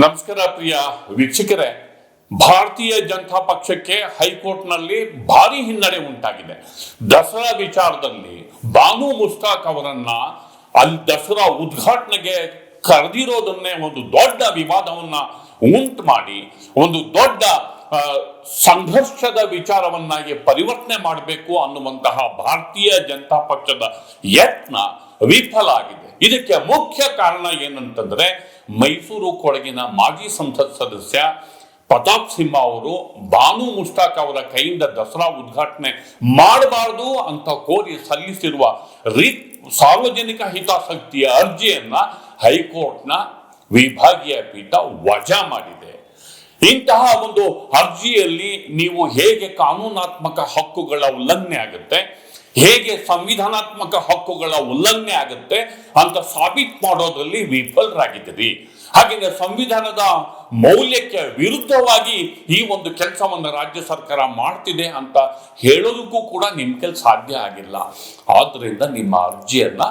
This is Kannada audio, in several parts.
ನಮಸ್ಕಾರ ಪ್ರಿಯ ವೀಕ್ಷಕರೇ, ಭಾರತೀಯ ಜನತಾ ಪಕ್ಷಕ್ಕೆ ಹೈಕೋರ್ಟ್ನಲ್ಲಿ ಭಾರಿ ಹಿನ್ನಡೆ ಉಂಟಾಗಿದೆ. ದಸರಾ ವಿಚಾರದಲ್ಲಿ ಬಾನು ಮುಸ್ತಾಕ್ ಅವರನ್ನ ಅಲ್ಲಿ ದಸರಾ ಉದ್ಘಾಟನೆಗೆ ಕರೆದಿರೋದನ್ನೇ ಒಂದು ದೊಡ್ಡ ವಿವಾದವನ್ನ ಉಂಟು ಮಾಡಿ, ಒಂದು ದೊಡ್ಡ ಸಂಘರ್ಷದ ವಿಚಾರವನ್ನಾಗಿ ಪರಿವರ್ತನೆ ಮಾಡಬೇಕು ಅನ್ನುವಂತಹ ಭಾರತೀಯ ಜನತಾ ಪಕ್ಷದ ಯತ್ನ ವಿಫಲ ಆಗಿದೆ. ಇದಕ್ಕೆ ಮುಖ್ಯ ಕಾರಣ ಏನಂತಂದ್ರೆ ಮೈಸೂರು ಕೊಡಗಿನ ಮಾಜಿ ಸಂಸತ್ ಸದಸ್ಯ ಪ್ರತಾಪ್ ಸಿಂಹ ಅವರು ಬಾನು ಮುಷ್ತಾಕ್ ಅವರ ಕೈಯಿಂದ ದಸರಾ ಉದ್ಘಾಟನೆ ಮಾಡಬಾರದು ಅಂತ ಕೋರಿ ಸಲ್ಲಿಸಿರುವ ರೀ ಸಾರ್ವಜನಿಕ ಹಿತಾಸಕ್ತಿಯ ಅರ್ಜಿಯನ್ನ ಹೈಕೋರ್ಟ್ನ ವಿಭಾಗೀಯ ಪೀಠ ವಜಾ ಮಾಡಿದೆ. ಇಂತಹ ಒಂದು ಅರ್ಜಿಯಲ್ಲಿ ನೀವು ಹೇಗೆ ಕಾನೂನಾತ್ಮಕ ಹಕ್ಕುಗಳ ಉಲ್ಲಂಘನೆ ಆಗುತ್ತೆ ಹೇಗೆ ಸಂವಿಧಾನಾತ್ಮಕ ಹಕ್ಕುಗಳ ಉಲ್ಲಂಘನೆ ಆಗುತ್ತೆ ಅಂತ ಸಾಬೀತು ಮಾಡೋದ್ರಲ್ಲಿ ವಿಫಲರಾಗಿದ್ದೀರಿ. ಹಾಗೆ ಸಂವಿಧಾನದ ಮೌಲ್ಯಕ್ಕೆ ವಿರುದ್ಧವಾಗಿ ಈ ಒಂದು ಕೆಲಸವನ್ನು ರಾಜ್ಯ ಸರ್ಕಾರ ಮಾಡ್ತಿದೆ ಅಂತ ಹೇಳೋದಕ್ಕೂ ಕೂಡ ನಿಮ್ಮ ಕೆಲ್ ಸಾಧ್ಯ ಆಗಿಲ್ಲ. ಆದ್ರಿಂದ ನಿಮ್ಮ ಅರ್ಜಿಯನ್ನ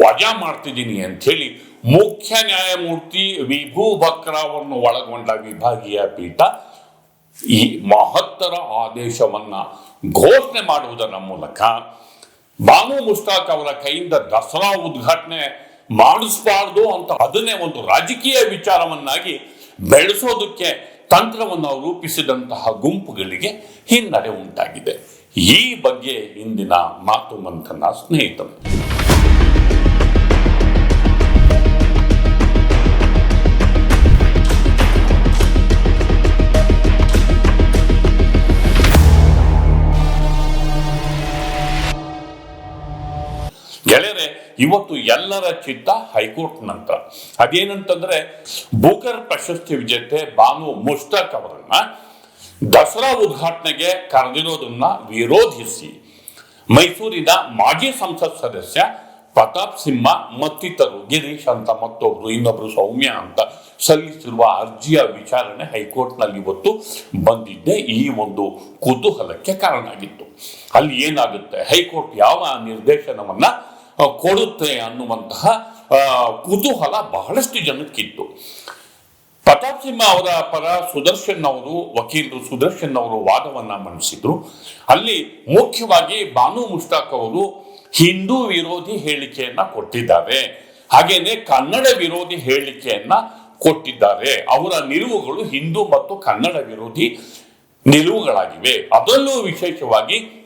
ವಜಾ ಮಾಡ್ತಿದ್ದೀನಿ ಅಂತ ಹೇಳಿ ಮುಖ್ಯ ನ್ಯಾಯಮೂರ್ತಿ ವಿಭೂ ಬಕ್ರಾವನ್ನು ಒಳಗೊಂಡ ವಿಭಾಗೀಯ ಪೀಠ ಈ ಮಹತ್ತರ ಆದೇಶವನ್ನ ಘೋಷಣೆ ಮಾಡುವುದರ ಮೂಲಕ ಬಾನು ಮುಸ್ತಾಕ್ ಅವರ ಕೈಯಿಂದ ದಸರಾ ಉದ್ಘಾಟನೆ ಮಾಡಿಸಬಾರ್ದು ಅಂತ ಅದನ್ನೇ ಒಂದು ರಾಜಕೀಯ ವಿಚಾರವನ್ನಾಗಿ ಬೆಳೆಸೋದಕ್ಕೆ ತಂತ್ರವನ್ನು ರೂಪಿಸಿದಂತಹ ಗುಂಪುಗಳಿಗೆ ಹಿನ್ನಡೆ ಉಂಟಾಗಿದೆ. ಈ ಬಗ್ಗೆ ಇಂದಿನ ಮಾತು ಮಂಥನ ಸ್ನೇಹಿತರು. ಇವತ್ತು ಎಲ್ಲರ ಚಿತ್ತ ಹೈಕೋರ್ಟ್ ನಂತರ ಅದೇನಂತಂದ್ರೆ ಬೂಕರ್ ಪ್ರಶಸ್ತಿ ವಿಜೇತೆ ಬಾನು ಮುಷ್ತಾಕ್ ಅವರನ್ನ ದಸರಾ ಉದ್ಘಾಟನೆಗೆ ಕರೆದಿರೋದನ್ನ ವಿರೋಧಿಸಿ ಮೈಸೂರಿನ ಮಾಜಿ ಸಂಸತ್ ಸದಸ್ಯ ಪ್ರತಾಪ್ ಸಿಂಹ ಮತ್ತಿತರು ಗಿರೀಶ್ ಅಂತ ಮತ್ತೊಬ್ರು, ಇನ್ನೊಬ್ರು ಸೌಮ್ಯ ಅಂತ ಸಲ್ಲಿಸಿರುವ ಅರ್ಜಿಯ ವಿಚಾರಣೆ ಹೈಕೋರ್ಟ್ನಲ್ಲಿ ಇವತ್ತು ಬಂದಿದ್ದೆ ಈ ಒಂದು ಕುತೂಹಲಕ್ಕೆ ಕಾರಣ ಆಗಿತ್ತು. ಅಲ್ಲಿ ಏನಾಗುತ್ತೆ? ಹೈಕೋರ್ಟ್ ಯಾವ ನಿರ್ದೇಶನವನ್ನ ಕೊಡುತ್ತೆ ಅನ್ನುವಂತಹ ಕುತೂಹಲ ಬಹಳಷ್ಟು ಜನಕ್ಕಿತ್ತು. ಪ್ರತಾಪ್ ಸಿಂಹ ಅವರ ಪರ ಸುದರ್ಶನ್ ಅವರು, ವಕೀಲರು ಸುದರ್ಶನ್ ಅವರು ವಾದವನ್ನ ಮಂಡಿಸಿದ್ರು ಅಲ್ಲಿ ಮುಖ್ಯವಾಗಿ ಬಾನು ಮುಷ್ತಾಕ್ ಅವರು ಹಿಂದೂ ವಿರೋಧಿ ಹೇಳಿಕೆಯನ್ನ ಕೊಟ್ಟಿದ್ದಾರೆ. ಹಾಗೇನೆ ಕನ್ನಡ ವಿರೋಧಿ ಹೇಳಿಕೆಯನ್ನ ಕೊಟ್ಟಿದ್ದಾರೆ. ಅವರ ನಿಲುವುಗಳು ಹಿಂದೂ ಮತ್ತು ಕನ್ನಡ ವಿರೋಧಿ ನಿಲುವುಗಳಾಗಿವೆ. ಅದರಲ್ಲೂ ವಿಶೇಷವಾಗಿ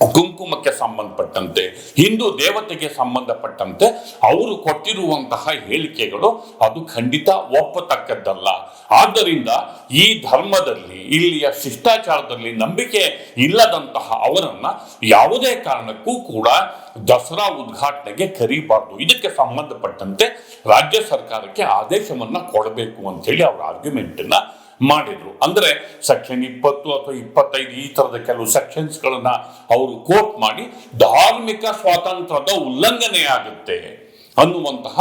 ಕುಂಕುಮಕ್ಕೆ ಸಂಬಂಧಪಟ್ಟಂತೆ, ಹಿಂದೂ ದೇವತೆಗೆ ಸಂಬಂಧಪಟ್ಟಂತೆ ಅವರು ಕೊಟ್ಟಿರುವಂತಹ ಹೇಳಿಕೆಗಳು ಅದು ಖಂಡಿತ ಒಪ್ಪತಕ್ಕದ್ದಲ್ಲ. ಆದ್ದರಿಂದ ಈ ಧರ್ಮದಲ್ಲಿ, ಇಲ್ಲಿಯ ಶಿಷ್ಟಾಚಾರದಲ್ಲಿ ನಂಬಿಕೆ ಇಲ್ಲದಂತಹ ಅವರನ್ನ ಯಾವುದೇ ಕಾರಣಕ್ಕೂ ಕೂಡ ದಸರಾ ಉದ್ಘಾಟನೆಗೆ ಕರೀಬಾರ್ದು. ಇದಕ್ಕೆ ಸಂಬಂಧಪಟ್ಟಂತೆ ರಾಜ್ಯ ಸರ್ಕಾರಕ್ಕೆ ಆದೇಶವನ್ನ ಕೊಡಬೇಕು ಅಂತ ಹೇಳಿ ಅವರ ಆರ್ಗ್ಯುಮೆಂಟ್ನ ಮಾಡಿದ್ರು. ಅಂದ್ರೆ ಸೆಕ್ಷನ್ ಇಪ್ಪತ್ತು ಅಥವಾ ಇಪ್ಪತ್ತೈದು ಈ ತರದ ಕೆಲವು ಸೆಕ್ಷನ್ಸ್ ಗಳನ್ನ ಅವರು ಕೋಟ್ ಮಾಡಿ, ಧಾರ್ಮಿಕ ಸ್ವಾತಂತ್ರ್ಯದ ಉಲ್ಲಂಘನೆ ಆಗುತ್ತೆ ಅನ್ನುವಂತಹ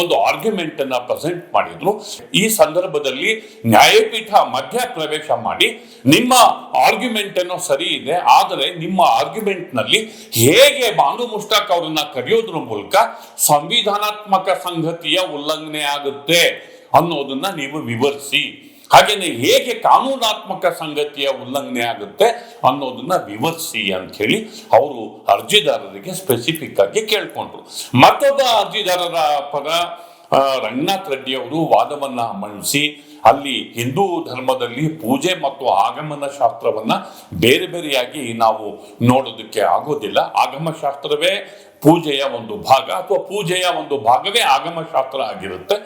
ಒಂದು ಆರ್ಗ್ಯುಮೆಂಟ್ ಅನ್ನ ಪ್ರೆಸೆಂಟ್ ಮಾಡಿದ್ರು. ಈ ಸಂದರ್ಭದಲ್ಲಿ ನ್ಯಾಯಪೀಠ ಮಧ್ಯ ಪ್ರವೇಶ ಮಾಡಿ, ನಿಮ್ಮ ಆರ್ಗ್ಯುಮೆಂಟ್ ಅನ್ನೋ ಸರಿ ಇದೆ, ಆದರೆ ನಿಮ್ಮ ಆರ್ಗ್ಯುಮೆಂಟ್ನಲ್ಲಿ ಹೇಗೆ ಬಾನು ಮುಷ್ತಾಕ್ ಅವರನ್ನ ಕರೆಯೋದ್ರ ಮೂಲಕ ಸಂವಿಧಾನಾತ್ಮಕ ಸಂಗತಿಯ ಉಲ್ಲಂಘನೆ ಆಗುತ್ತೆ ಅನ್ನೋದನ್ನ ನೀವು ವಿವರಿಸಿ. ಹಾಗೇನೆ ಹೇಗೆ ಕಾನೂನಾತ್ಮಕ ಸಂಗತಿಯ ಉಲ್ಲಂಘನೆ ಆಗುತ್ತೆ ಅನ್ನೋದನ್ನ ವಿವರಿಸಿ ಅಂತ ಹೇಳಿ ಅವರು ಅರ್ಜಿದಾರರಿಗೆ ಸ್ಪೆಸಿಫಿಕ್ ಆಗಿ ಕೇಳ್ಕೊಂಡ್ರು. ಮತ್ತೊಬ್ಬ ಅರ್ಜಿದಾರರ ಪರ ರಂಗನಾಥ್ ರೆಡ್ಡಿ ಅವರು ವಾದವನ್ನ ಮಂಡಿಸಿ ಅಲ್ಲಿ ಹಿಂದೂ ಧರ್ಮದಲ್ಲಿ ಪೂಜೆ ಮತ್ತು ಆಗಮನ ಶಾಸ್ತ್ರವನ್ನ ಬೇರೆ ಬೇರೆಯಾಗಿ ನಾವು ನೋಡೋದಕ್ಕೆ ಆಗೋದಿಲ್ಲ. ಆಗಮ ಶಾಸ್ತ್ರವೇ ಪೂಜೆಯ ಒಂದು ಭಾಗ ಅಥವಾ ಪೂಜೆಯ ಒಂದು ಭಾಗವೇ ಆಗಮ ಶಾಸ್ತ್ರ ಆಗಿರುತ್ತೆ.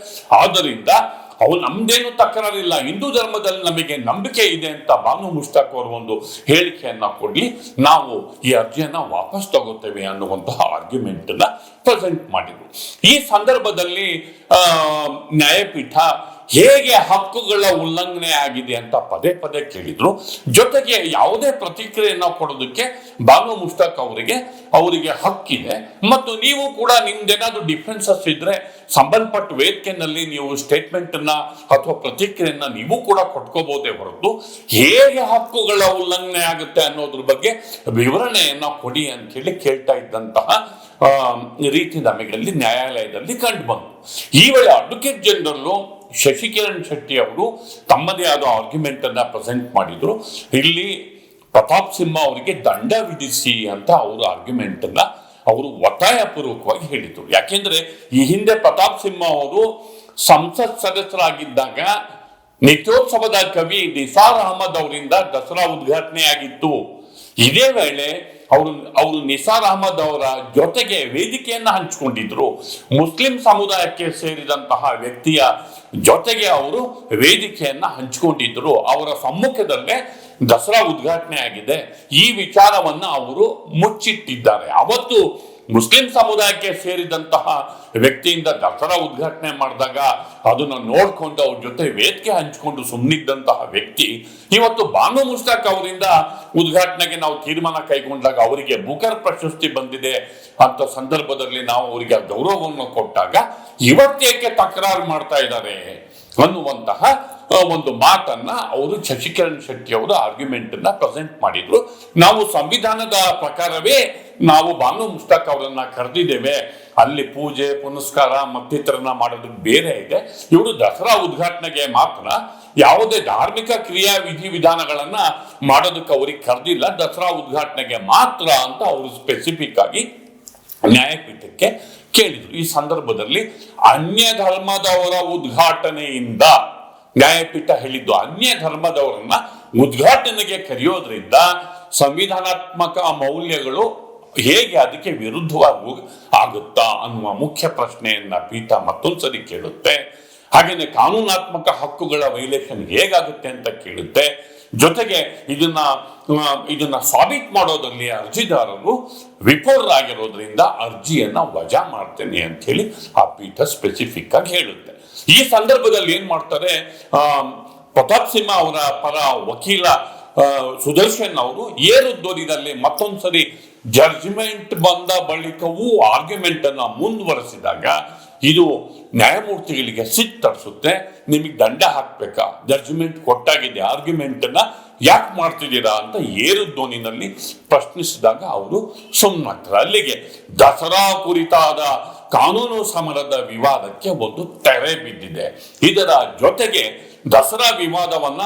ಆದ್ದರಿಂದ ಅವು ನಮ್ದೇನು ತಕರಾರಿಲ್ಲ. ಹಿಂದೂ ಧರ್ಮದಲ್ಲಿ ನಮಗೆ ನಂಬಿಕೆ ಇದೆ ಅಂತ ಬಾನು ಮುಷ್ತಾಕ್ ಅವರು ಒಂದು ಹೇಳಿಕೆಯನ್ನ ಕೊಡ್ಲಿ. ನಾವು ಈ ಅರ್ಜಿಯನ್ನ ವಾಪಸ್ ತಗೋತೇವೆ ಅನ್ನುವಂತಹ ಆರ್ಗ್ಯುಮೆಂಟ್ ಅನ್ನ ಪ್ರೆಸೆಂಟ್ ಮಾಡಿದ್ರು. ಈ ಸಂದರ್ಭದಲ್ಲಿ ನ್ಯಾಯಪೀಠ ಹೇಗೆ ಹಕ್ಕುಗಳ ಉಲ್ಲಂಘನೆ ಆಗಿದೆ ಅಂತ ಪದೇ ಪದೇ ಕೇಳಿದ್ರು. ಜೊತೆಗೆ ಯಾವುದೇ ಪ್ರತಿಕ್ರಿಯೆಯನ್ನು ಕೊಡೋದಕ್ಕೆ ಬಾನು ಮುಷ್ತಾಕ್ ಅವರಿಗೆ ಅವರಿಗೆ ಹಕ್ಕಿದೆ. ಮತ್ತು ನೀವು ಕೂಡ ನಿಮ್ದೇನಾದ್ರೂ ಡಿಫ್ರೆನ್ಸಸ್ ಇದ್ರೆ ಸಂಬಂಧಪಟ್ಟ ವೇದಿಕೆನಲ್ಲಿ ನೀವು ಸ್ಟೇಟ್ಮೆಂಟ್ ಅನ್ನ ಅಥವಾ ಪ್ರತಿಕ್ರಿಯೆಯನ್ನ ನೀವು ಕೂಡ ಕೊಟ್ಕೋಬಹುದೇ ಹೊರತು ಹೇಗೆ ಹಕ್ಕುಗಳ ಉಲ್ಲಂಘನೆ ಆಗುತ್ತೆ ಅನ್ನೋದ್ರ ಬಗ್ಗೆ ವಿವರಣೆಯನ್ನ ಕೊಡಿ ಅಂತ ಹೇಳಿ ಕೇಳ್ತಾ ಇದ್ದಂತಹ ರೀತಿ ನಮಗೆ ಅಲ್ಲಿ ನ್ಯಾಯಾಲಯದಲ್ಲಿ ಕಂಡು ಬಂತು. ಈ ವೇಳೆ ಅಡ್ವೊಕೇಟ್ ಜನರಲ್ಲು ಶಶಿಕಿರಣ್ ಶೆಟ್ಟಿ ಅವರು ತಮ್ಮದೇ ಆದ ಆರ್ಗ್ಯುಮೆಂಟ್ ಅನ್ನ ಪ್ರೆಸೆಂಟ್ ಮಾಡಿದ್ರು. ಇಲ್ಲಿ ಪ್ರತಾಪ್ ಸಿಂಹ ಅವರಿಗೆ ದಂಡ ವಿಧಿಸಿ ಅಂತ ಅವರು ಆರ್ಗ್ಯುಮೆಂಟ್ ಅನ್ನ ಅವರು ಒತ್ತಾಯಪೂರ್ವಕವಾಗಿ ಹೇಳಿದ್ರು. ಯಾಕೆಂದ್ರೆ ಈ ಹಿಂದೆ ಪ್ರತಾಪ್ ಸಿಂಹ ಅವರು ಸಂಸತ್ ಸದಸ್ಯರಾಗಿದ್ದಾಗ ನಿತ್ಯೋತ್ಸವದ ಕವಿ ನಿಸಾರ್ ಅಹಮದ್ ಅವರಿಂದ ದಸರಾ ಉದ್ಘಾಟನೆ ಆಗಿತ್ತು. ಇದೇ ವೇಳೆ ಅವರು ಅವರು ನಿಸಾರ್ ಅಹಮದ್ ಅವರ ಜೊತೆಗೆ ವೇದಿಕೆಯನ್ನು ಹಂಚಿಕೊಂಡಿದ್ರು. ಮುಸ್ಲಿಂ ಸಮುದಾಯಕ್ಕೆ ಸೇರಿದಂತಹ ವ್ಯಕ್ತಿಯ ಜೊತೆಗೆ ಅವರು ವೇದಿಕೆಯನ್ನ ಹಂಚಿಕೊಂಡಿದ್ರು. ಅವರ ಸಮ್ಮುಖದಲ್ಲೇ ದಸರಾ ಉದ್ಘಾಟನೆ ಆಗಿದೆ. ಈ ವಿಚಾರವನ್ನ ಅವರು ಮುಚ್ಚಿಟ್ಟಿದ್ದಾರೆ. ಅವತ್ತು ಮುಸ್ಲಿಂ ಸಮುದಾಯಕ್ಕೆ ಸೇರಿದಂತಹ ವ್ಯಕ್ತಿಯಿಂದ ದಸರಾ ಉದ್ಘಾಟನೆ ಮಾಡಿದಾಗ ಅದನ್ನು ನೋಡ್ಕೊಂಡು ಅವ್ರ ಜೊತೆ ವೇದಿಕೆ ಹಂಚಿಕೊಂಡು ಸುಮ್ಮನಿದ್ದಂತಹ ವ್ಯಕ್ತಿ ಇವತ್ತು ಬಾನು ಮುಸ್ತಾಕ್ ಅವರಿಂದ ಉದ್ಘಾಟನೆಗೆ ನಾವು ತೀರ್ಮಾನ ಕೈಗೊಂಡಾಗ ಅವರಿಗೆ ಬುಕರ್ ಪ್ರಶಸ್ತಿ ಬಂದಿದೆ ಅಂತ ಸಂದರ್ಭದಲ್ಲಿ ನಾವು ಅವರಿಗೆ ಗೌರವವನ್ನು ಕೊಟ್ಟಾಗ ಇವತ್ತೇಕೆ ತಕರಾರು ಮಾಡ್ತಾ ಇದ್ದಾರೆ ಅನ್ನುವಂತಹ ಒಂದು ಮಾತನ್ನ ಅವರು ಶಶಿಕಿರಣ್ ಶೆಟ್ಟಿ ಅವರು ಆರ್ಗ್ಯುಮೆಂಟ್ ಅನ್ನ ಪ್ರೆಸೆಂಟ್ ಮಾಡಿದ್ರು. ನಾವು ಸಂವಿಧಾನದ ಪ್ರಕಾರವೇ ನಾವು ಬಾನು ಮುಸ್ತಾಕ್ ಅವರನ್ನ ಕರೆದಿದ್ದೇವೆ. ಅಲ್ಲಿ ಪೂಜೆ, ಪುನಸ್ಕಾರ, ಮತ್ತಿತರನ್ನ ಮಾಡೋದಕ್ಕೆ ಬೇರೆ ಇದೆ. ಇವರು ದಸರಾ ಉದ್ಘಾಟನೆಗೆ ಮಾತ್ರ ಯಾವುದೇ ಧಾರ್ಮಿಕ ಕ್ರಿಯಾ ವಿಧಿ ವಿಧಾನಗಳನ್ನ ಮಾಡೋದಕ್ಕೆ ಅವ್ರಿಗೆ ಕರೆದಿಲ್ಲ. ದಸರಾ ಉದ್ಘಾಟನೆಗೆ ಮಾತ್ರ ಅಂತ ಅವರು ಸ್ಪೆಸಿಫಿಕ್ ಆಗಿ ನ್ಯಾಯಪೀಠಕ್ಕೆ ಕೇಳಿದ್ರು. ಈ ಸಂದರ್ಭದಲ್ಲಿ ಅನ್ಯ ಧರ್ಮದವರ ಉದ್ಘಾಟನೆಯಿಂದ ನ್ಯಾಯಪೀಠ ಹೇಳಿದ್ದು ಅನ್ಯ ಧರ್ಮದವರನ್ನ ಉದ್ಘಾಟನೆಗೆ ಕರೆಯೋದ್ರಿಂದ ಸಂವಿಧಾನಾತ್ಮಕ ಮೌಲ್ಯಗಳು ಹೇಗೆ ಅದಕ್ಕೆ ವಿರುದ್ಧವಾಗಿ ಆಗುತ್ತಾ ಅನ್ನುವ ಮುಖ್ಯ ಪ್ರಶ್ನೆಯನ್ನ ಪೀಠ ಮತ್ತೊಂದ್ಸರಿ ಕೇಳುತ್ತೆ. ಹಾಗೇನೆ ಕಾನೂನಾತ್ಮಕ ಹಕ್ಕುಗಳ ವೈಲೇಷನ್ ಹೇಗಾಗುತ್ತೆ ಅಂತ ಕೇಳುತ್ತೆ. ಜೊತೆಗೆ ಇದನ್ನ ಇದನ್ನ ಸಾಬೀತ್ ಮಾಡೋದ್ರಲ್ಲಿ ಅರ್ಜಿದಾರರು ವಿಫಲರಾಗಿರೋದ್ರಿಂದ ಅರ್ಜಿಯನ್ನ ವಜಾ ಮಾಡ್ತೇನೆ ಅಂತ ಹೇಳಿ ಆ ಪೀಠ ಸ್ಪೆಸಿಫಿಕ್ ಆಗಿ ಹೇಳುತ್ತೆ. ಈ ಸಂದರ್ಭದಲ್ಲಿ ಏನ್ ಮಾಡ್ತಾರೆ ಆ, ಪ್ರತಾಪ್ ಸಿಂಹ ಅವರ ಪರ ವಕೀಲ ಸುದರ್ಶನ್ ಅವರು ಏರುದ್ದೋರಿನಲ್ಲಿ ಮತ್ತೊಂದ್ಸರಿ ಜಡ್ಜ್ಮೆಂಟ್ ಬಂದ ಬಳಿಕವೂ ಆರ್ಗ್ಯುಮೆಂಟ್ ಅನ್ನ ಮುಂದುವರೆಸಿದಾಗ ಇದು ನ್ಯಾಯಮೂರ್ತಿಗಳಿಗೆ ಸಿಟ್ಟರಿಸುತ್ತೆ ನಿಮಗೆ ದಂಡ ಹಾಕ್ಬೇಕಾ? ಜಡ್ಜ್ಮೆಂಟ್ ಕೊಟ್ಟಾಗಿದೆ ಆರ್ಗ್ಯುಮೆಂಟ್ ಅನ್ನ ಯಾಕೆ ಮಾಡ್ತಿದ್ದೀರಾ ಅಂತ ಏರು ಧ್ವನಿನಲ್ಲಿ ಪ್ರಶ್ನಿಸಿದಾಗ ಅವರು ಸುಮ್ಮನಾಗ್ತಾರೆ ಅಲ್ಲಿಗೆ ದಸರಾ ಕುರಿತಾದ ಕಾನೂನು ಸಮರದ ವಿವಾದಕ್ಕೆ ಒಂದು ತೆರೆ ಬಿದ್ದಿದೆ. ಇದರ ಜೊತೆಗೆ ದಸರಾ ವಿವಾದವನ್ನ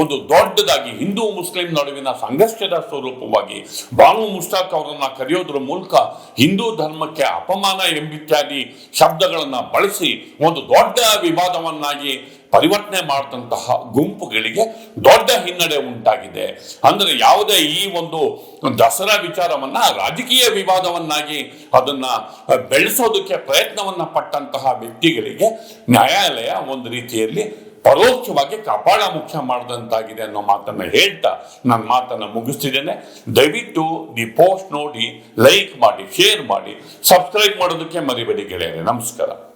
ಒಂದು ದೊಡ್ಡದಾಗಿ ಹಿಂದೂ ಮುಸ್ಲಿಂ ನಡುವಿನ ಸಂಘರ್ಷದ ಸ್ವರೂಪವಾಗಿ ಬಾನು ಮುಷ್ತಾಕ್ ಅವರನ್ನ ಕರೆಯೋದ್ರ ಮೂಲಕ ಹಿಂದೂ ಧರ್ಮಕ್ಕೆ ಅಪಮಾನ ಎಂಬಿತ್ಯಾದಿ ಶಬ್ದಗಳನ್ನ ಬಳಸಿ ಒಂದು ದೊಡ್ಡ ವಿವಾದವನ್ನಾಗಿ ಪರಿವರ್ತನೆ ಮಾಡಿದಂತಹ ಗುಂಪುಗಳಿಗೆ ದೊಡ್ಡ ಹಿನ್ನಡೆ ಉಂಟಾಗಿದೆ. ಅಂದರೆ ಯಾವುದೇ ಈ ಒಂದು ದಸರಾ ವಿಚಾರವನ್ನ ರಾಜಕೀಯ ವಿವಾದವನ್ನಾಗಿ ಅದನ್ನ ಬೆಳೆಸೋದಕ್ಕೆ ಪ್ರಯತ್ನವನ್ನ ಪಟ್ಟಂತಹ ವ್ಯಕ್ತಿಗಳಿಗೆ ನ್ಯಾಯಾಲಯ ಒಂದು ರೀತಿಯಲ್ಲಿ ಪರೋಕ್ಷವಾಗಿ ಕಪಾಳ ಮುಖ್ಯ ಮಾಡಿದಂತಾಗಿದೆ ಅನ್ನೋ ಮಾತನ್ನ ಹೇಳ್ತಾ ನನ್ನ ಮಾತನ್ನ ಮುಗಿಸ್ತಿದ್ದೇನೆ. ದಯವಿಟ್ಟು ದಿ ಪೋಸ್ಟ್ ನೋಡಿ ಲೈಕ್ ಮಾಡಿ ಶೇರ್ ಮಾಡಿ ಸಬ್ಸ್ಕ್ರೈಬ್ ಮಾಡೋದಕ್ಕೆ ಮರಿಬೇಡಿ ಗೆಳೆಯರೆ. ನಮಸ್ಕಾರ.